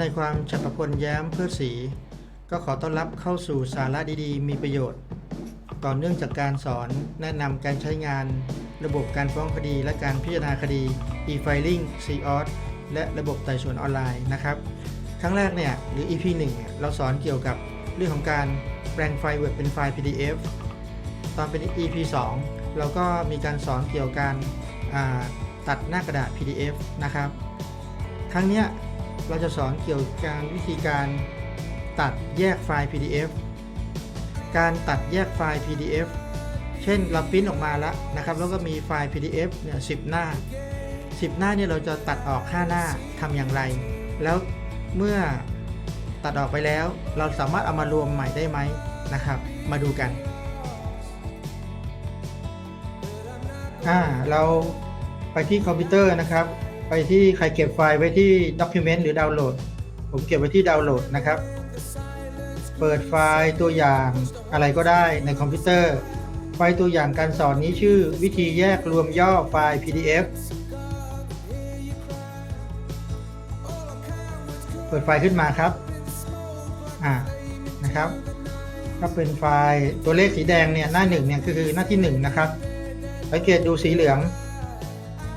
นายความฉัตรพลแย้มเพื่อศรีก็ขอต้อนรับเข้าสู่สาระดีๆ มีประโยชน์ ต่อเนื่องจากการสอนแนะนำการใช้งาน ระบบการฟ้องคดีและการพิจารณาคดี e-filing c o s และระบบไต่สวนออนไลน์นะครับ ครั้งแรกเนี่ยหรือ EP 1เนี่ยเราสอนเกี่ยวกับเรื่องของการแปลงไฟล์ Word เป็นไฟล์ PDF ตอนเป็น EP 2 เราก็มีการสอนเกี่ยวกับการตัดหน้ากระดาษ PDF นะครับ ครั้งเนี้ย เราจะสอนเกี่ยวกับวิธีการตัดแยกไฟล์ PDF การตัดแยกไฟล์ PDF เช่นเราปริ้นออกมาแล้วนะครับ แล้วก็มีไฟล์ PDF เนี่ย10หน้า 10 หน้าเนี่ยเราจะตัดออก 5 หน้าทำอย่างไร แล้วเมื่อตัดออกไปแล้ว เราสามารถเอามารวมใหม่ได้ไหมนะครับ มาดูกันอ่าเราไปที่คอมพิวเตอร์นะครับ ไปที่ใครเก็บไฟล์ไว้ที่ Document หรือดาวน์โหลด ผมเก็บไว้ที่ดาวน์โหลดนะครับ เปิดไฟล์ตัวอย่างอะไรก็ได้ในคอมพิวเตอร์ ไฟล์ตัวอย่างการสอนนี้ชื่อวิธีแยกรวมย่อไฟล์ PDF เปิดไฟล์ขึ้นมาครับ อ่า นะครับก็เป็นไฟล์ตัวเลขสีแดงเนี่ยหน้าหนึ่งเนี่ยคือหน้าที่หนึ่งนะครับสังเกตดูสีเหลือง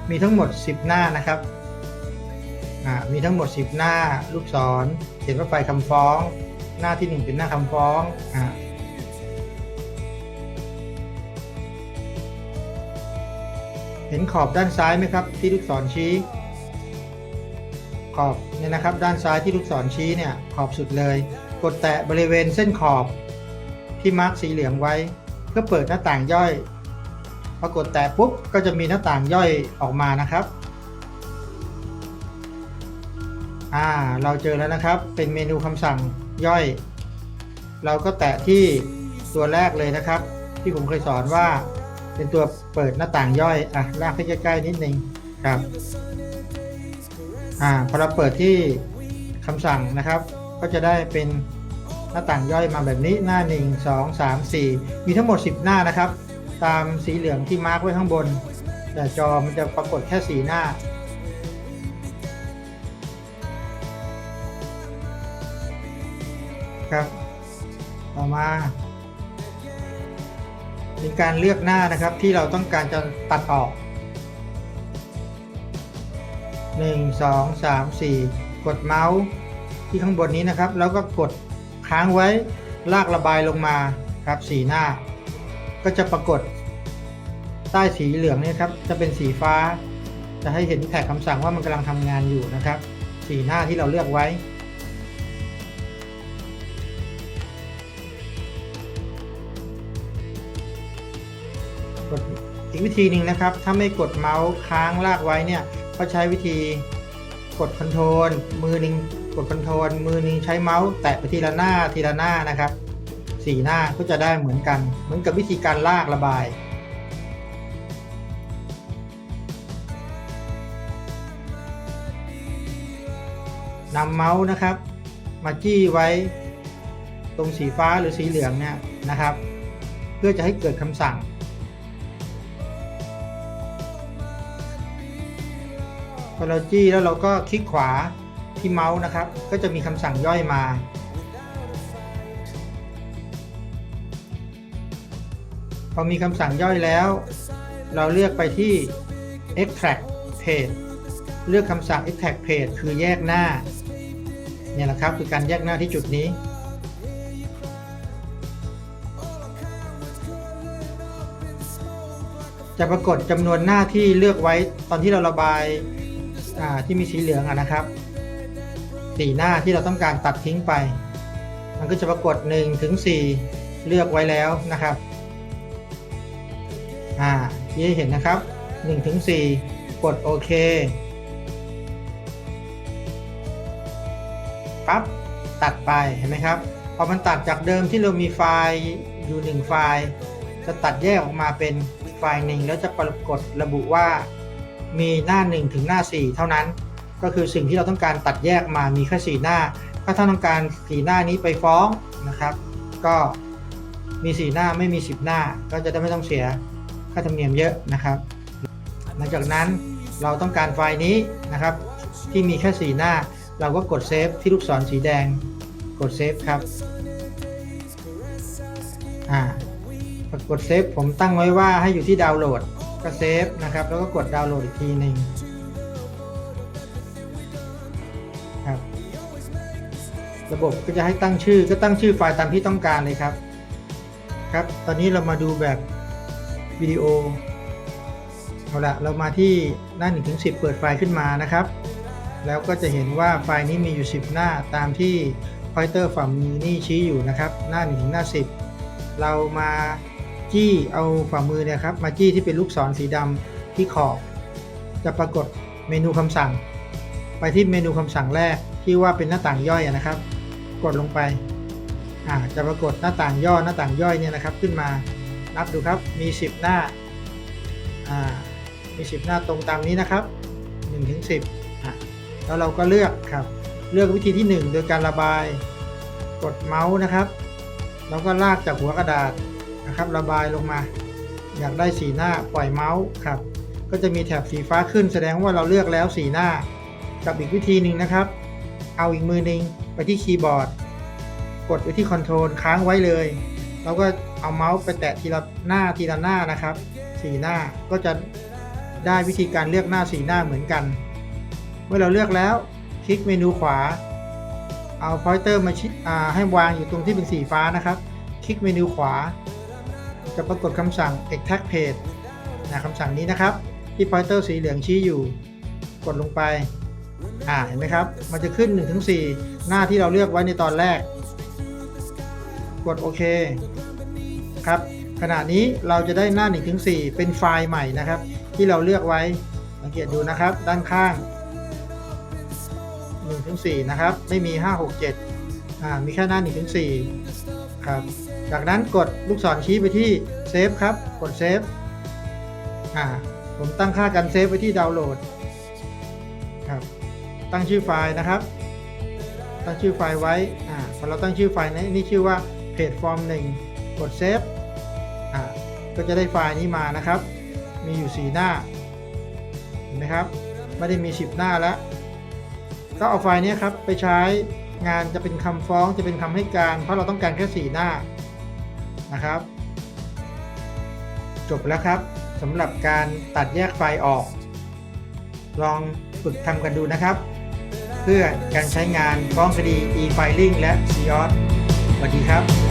มีทั้งหมด 10 หน้านะครับอ่ามีทั้งหมด 10 หน้า ลูกศรเขียนว่าไฟคำฟ้อง หน้าที่ 1 เป็นหน้าคำฟ้องอ่าเห็นขอบด้านซ้ายไหมครับ ที่ลูกศรชี้ ขอบเนี่ยนะครับ ด้านซ้ายที่ลูกศรชี้เนี่ยขอบสุดเลย กดแตะบริเวณเส้นขอบที่มาร์กสีเหลืองไว้ เพื่อเปิดหน้าต่างย่อย พอกดแตะปุ๊บก็จะมีหน้าต่างย่อยออกมานะครับอ่าเราเจอแล้วนะครับ เป็นเมนูคำสั่งย่อย เราก็แตะที่ตัวแรกเลยนะครับ ที่ผมเคยสอนว่า เป็นตัวเปิดหน้าต่างย่อยอะลากให้ใกล้ๆนิดนึงครับอ่าพอเราเปิดที่คำสั่งนะครับ ก็จะได้เป็นหน้าต่างย่อยมาแบบนี้หน้า 1 2 3 4 มีทั้งหมด 10 หน้านะครับ ตามสีเหลืองที่มาร์กไว้ข้างบน แต่จอมันจะปรากฏแค่สีหน้า ครับ ต่อมาเป็นการเลือกหน้านะครับที่เราต้องการจะตัดออก 1 2 3 4 กดเมาส์ที่ข้างบนนี้นะครับ แล้วก็กดค้างไว้ลากระบายลงมาครับสีหน้า ก็จะปรากฏ ใต้สีเหลืองนี่ครับจะเป็นสีฟ้า จะให้เห็นแท็กคำสั่งว่ามันกำลังทำงานอยู่นะครับ สีหน้าที่เราเลือกไว้กดอีกวิธีหนึ่งนะครับ ถ้าไม่กดเมาส์ค้างลากไว้เนี่ยก็ใช้วิธีกดคอนโทรลมือหนึ่งกดคอนโทรลมือหนึ่งใช้เมาส์แตะไปทีละหน้าทีละหน้านะครับสีหน้าก็จะได้เหมือนกัน เหมือนกับวิธีการลากระบาย นำเมาส์นะครับ มาจี้ไว้ตรงสีฟ้าหรือสีเหลืองเนี่ยนะครับ เพื่อจะให้เกิดคำสั่ง พอเราจี้แล้วเราก็คลิกขวาที่เมาส์นะครับ ก็จะมีคำสั่งย่อยมา พอมีคำสั่งย่อยแล้ว เราเลือกไปที่ extract page เลือกคำสั่ง extract page คือแยกหน้า เนี่ยแหละครับคือการแยกหน้าที่จุดนี้ จะปรากฏจำนวนหน้าที่เลือกไว้ตอนที่เราระบายที่มีสีเหลืองอะนะครับสี่หน้าที่เราต้องการตัดทิ้งไป มันก็จะปรากฏ1ถึง4เลือกไว้แล้วนะครับอ่าที่เห็นนะครับ1ถึง4กดโอเค ปั๊บตัดไปเห็นไหมครับ พอมันตัดจากเดิมที่เรามีไฟล์อยู่หนึ่งไฟล์ จะตัดแยกออกมาเป็นไฟล์หนึ่งแล้วจะปรากฏระบุว่ามีหน้า 1 ถึงหน้า 4 เท่านั้น ก็คือสิ่งที่เราต้องการตัดแยกมามีแค่4หน้า ถ้าท่านต้องการสีหน้านี้ไปฟ้องนะครับ ก็มี4หน้าไม่มี 10 หน้า ก็จะได้ไม่ต้องเสียค่าธรรมเนียมเยอะนะครับ หลังจากนั้นเราต้องการไฟล์นี้นะครับ ที่มีแค่4หน้า เราก็กดเซฟที่ลูกศรสีแดง กดเซฟครับ อ่ากดเซฟผมตั้งไว้ว่าให้อยู่ที่ดาวน์โหลด ก็เซฟนะครับ แล้วก็กดดาวน์โหลดอีกทีหนึ่งครับ ระบบก็จะให้ตั้งชื่อ ก็ตั้งชื่อไฟล์ตามที่ต้องการเลยครับ ครับ ตอนนี้เรามาดูแบบวิดีโอ เอาละเรามาที่หน้า1ถึง10 เปิดไฟล์ขึ้นมานะครับ แล้วก็จะเห็นว่าไฟล์นี้มีอยู่ 10 หน้าตามที่ pointer ฝ่ามือนี่ชี้อยู่นะครับ หน้า1ถึงหน้า 10 เรามาจี้เอาฝ่ามือเนี่ยครับมาจี้ที่เป็นลูกศรสีดำที่ขอบ จะปรากฏเมนูคำสั่ง ไปที่เมนูคำสั่งแรกที่ว่าเป็นหน้าต่างย่อยนะครับ กดลงไปอ่าจะปรากฏหน้าต่างย่อหน้าต่างย่อยเนี่ยนะครับ ขึ้นมานับดูครับมี 10 หน้าอ่ามี 10 หน้าตรงตามนี้นะครับ1ถึง10 แล้วเราก็เลือกครับ เลือกวิธีที่ 1 โดยการระบายกดเมาส์นะครับ แล้วก็ลากจากหัวกระดาษนะครับ ระบายลงมา อยากได้สีหน้าปล่อยเมาส์ครับ ก็จะมีแถบสีฟ้าขึ้นแสดงว่าเราเลือกแล้วสีหน้า กับอีกวิธีหนึ่งนะครับ เอาอีกมือหนึ่งไปที่คีย์บอร์ด กดไปที่คอนโทรลค้างไว้เลยแล้วก็เอาเมาส์ไปแตะทีละหน้าทีละหน้านะครับ สีหน้าก็จะได้วิธีการเลือกหน้าสีหน้าเหมือนกัน เมื่อเราเลือกแล้วคลิกเมนูขวา เอาพอยเตอร์มาชิาให้วางอยู่ตรงที่เป็นสีฟ้านะครับ คลิกเมนูขวา จะปรากฏคำสั่ง extract page นะคำสั่งนี้นะครับ ที่พอยเตอร์สีเหลืองชี้อยู่ กดลงไปอ่าเห็นไหมครับ มันจะขึ้น 1-4 หน้าที่เราเลือกไว้ในตอนแรก กดโอเคครับขณะนี้เราจะได้หน้า 1-4 เป็นไฟล์ใหม่นะครับ ที่เราเลือกไว้สังเกตดูนะครับ ด้านข้าง 1-4นะครับ ไม่มี 5 6 7อ่ามีแค่หน้า1-4ครับ จากนั้นกดลูกศรชี้ไปที่เซฟครับ กดเซฟอ่าผมตั้งค่าการเซฟไว้ที่ดาวน์โหลดครับตั้งชื่อไฟล์นะครับ ตั้งชื่อไฟล์ไว้อ่าพอเราตั้งชื่อไฟล์นี้นี่ชื่อว่าเพจฟอร์ม1กดเซฟอ่าก็จะได้ไฟล์นี้มานะครับ มีอยู่ 4 หน้าเห็นไหมครับ ไม่ได้มี 10 หน้าแล้ว ก็เอาไฟล์นี้ครับไปใช้งานจะเป็นคำฟ้องจะเป็นคำให้การ เพราะเราต้องการแค่ 4 หน้านะครับ จบแล้วครับสำหรับการตัดแยกไฟล์ออก ลองฝึกทำกันดูนะครับ เพื่อการใช้งานฟ้องคดี e-filing และ c o s สวัสดีครับ